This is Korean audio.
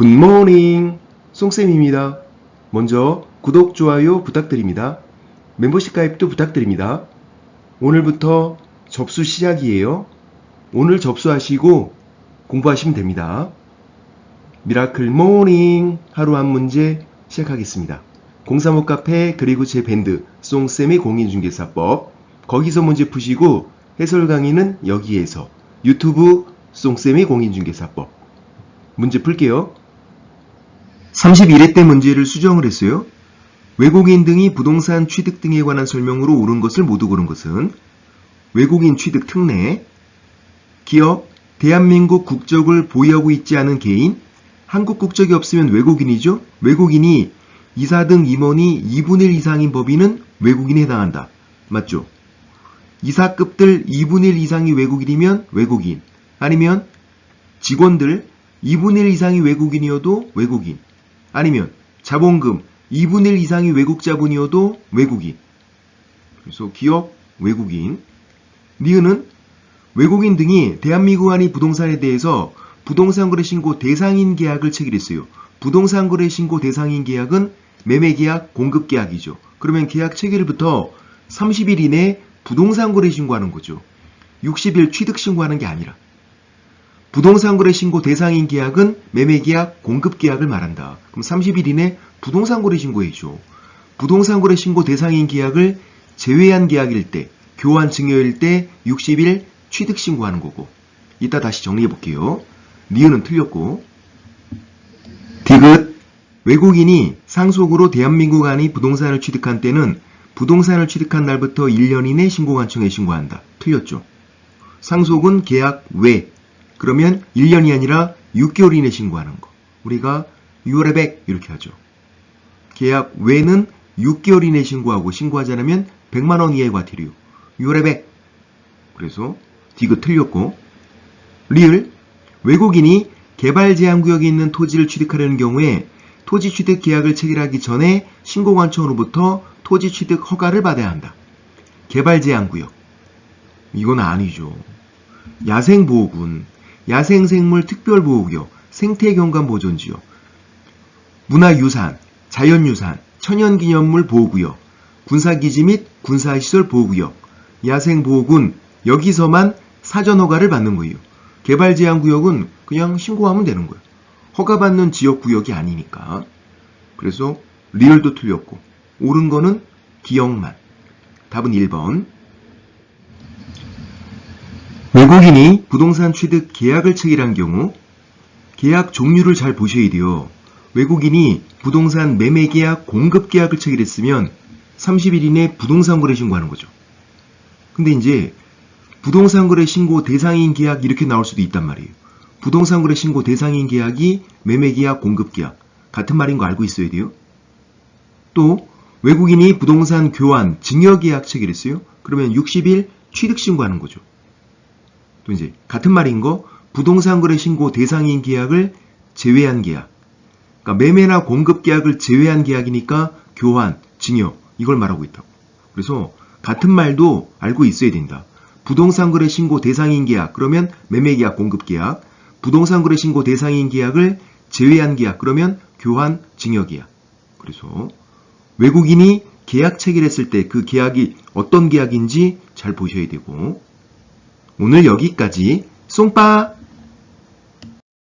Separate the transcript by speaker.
Speaker 1: 굿모닝 송쌤입니다. 먼저 구독, 좋아요 부탁드립니다. 멤버십 가입도 부탁드립니다. 오늘부터 접수 시작이에요. 오늘 접수하시고 공부하시면 됩니다. 미라클 모닝 하루 한 문제 시작하겠습니다. 035 카페 그리고 제 밴드 송쌤의 공인중개사법 거기서 문제 푸시고 해설 강의는 여기에서 유튜브 송쌤의 공인중개사법 문제 풀게요. 31회 때 문제를 수정을 했어요. 외국인 등이 부동산 취득 등에 관한 설명으로 옳은 것을 모두 고른 것은 외국인 취득 특례, 기업, 대한민국 국적을 보유하고 있지 않은 개인, 한국 국적이 없으면 외국인이죠. 외국인이 이사 등 임원이 2분의 1 이상인 법인은 외국인에 해당한다. 맞죠? 이사급들 2분의 1 이상이 외국인이면 외국인, 아니면 직원들 2분의 1 이상이 외국인이어도 외국인, 아니면 자본금 2분의 1 이상이 외국 자본이어도 외국인. 그래서 기업, 외국인. 니은은 외국인 등이 대한민국 안의 부동산에 대해서 부동산 거래 신고 대상인 계약을 체결했어요. 부동산 거래 신고 대상인 계약은 매매 계약, 공급 계약이죠. 그러면 계약 체결일부터 30일 이내에 부동산 거래 신고하는 거죠. 60일 취득 신고하는 게 아니라. 부동산 거래 신고 대상인 계약은 매매 계약, 공급 계약을 말한다. 그럼 30일 이내 부동산 거래 신고해줘. 부동산 거래 신고 대상인 계약을 제외한 계약일 때, 교환 증여일 때 60일 취득 신고하는 거고. 이따 다시 정리해 볼게요. 니은은 틀렸고. 디귿 외국인이 상속으로 대한민국 안의 부동산을 취득한 때는 부동산을 취득한 날부터 1년 이내 신고관청에 신고한다. 틀렸죠. 상속은 계약 외. 그러면 1년이 아니라 6개월 이내 신고하는 거. 우리가 6월에 100 이렇게 하죠. 계약 외는 6개월 이내 신고하고 신고하지 않으면 100만 원 이하의 과태료. 6월에 100. 그래서 디귿 틀렸고 리을 외국인이 개발 제한 구역에 있는 토지를 취득하려는 경우에 토지 취득 계약을 체결하기 전에 신고관청으로부터 토지 취득 허가를 받아야 한다. 개발 제한 구역. 이건 아니죠. 야생보호군, 야생생물 특별보호구역, 생태경관보존지역, 문화유산, 자연유산, 천연기념물 보호구역, 군사기지 및 군사시설 보호구역, 야생보호군, 여기서만 사전허가를 받는 거예요. 개발제한구역은 그냥 신고하면 되는 거예요. 허가받는 지역구역이 아니니까. 그래서 리얼도 틀렸고 옳은 거는 기억만. 답은 1번. 외국인이 부동산 취득 계약을 체결한 경우 계약 종류를 잘 보셔야 돼요. 외국인이 부동산 매매 계약, 공급 계약을 체결했으면 30일 이내 부동산 거래 신고하는 거죠. 근데 이제 부동산 거래 신고 대상인 계약 이렇게 나올 수도 있단 말이에요. 부동산 거래 신고 대상인 계약이 매매 계약, 공급 계약 같은 말인 거 알고 있어야 돼요. 또 외국인이 부동산 교환, 증여 계약 체결했어요. 그러면 60일 취득 신고하는 거죠. 또 이제 같은 말인 거 부동산 거래 신고 대상인 계약을 제외한 계약. 그러니까 매매나 공급 계약을 제외한 계약이니까 교환, 증여 이걸 말하고 있다고. 그래서 같은 말도 알고 있어야 된다. 부동산 거래 신고 대상인 계약 그러면 매매 계약, 공급 계약. 부동산 거래 신고 대상인 계약을 제외한 계약 그러면 교환, 증여 계약. 그래서 외국인이 계약 체결했을 때 그 계약이 어떤 계약인지 잘 보셔야 되고 오늘 여기까지. 송빠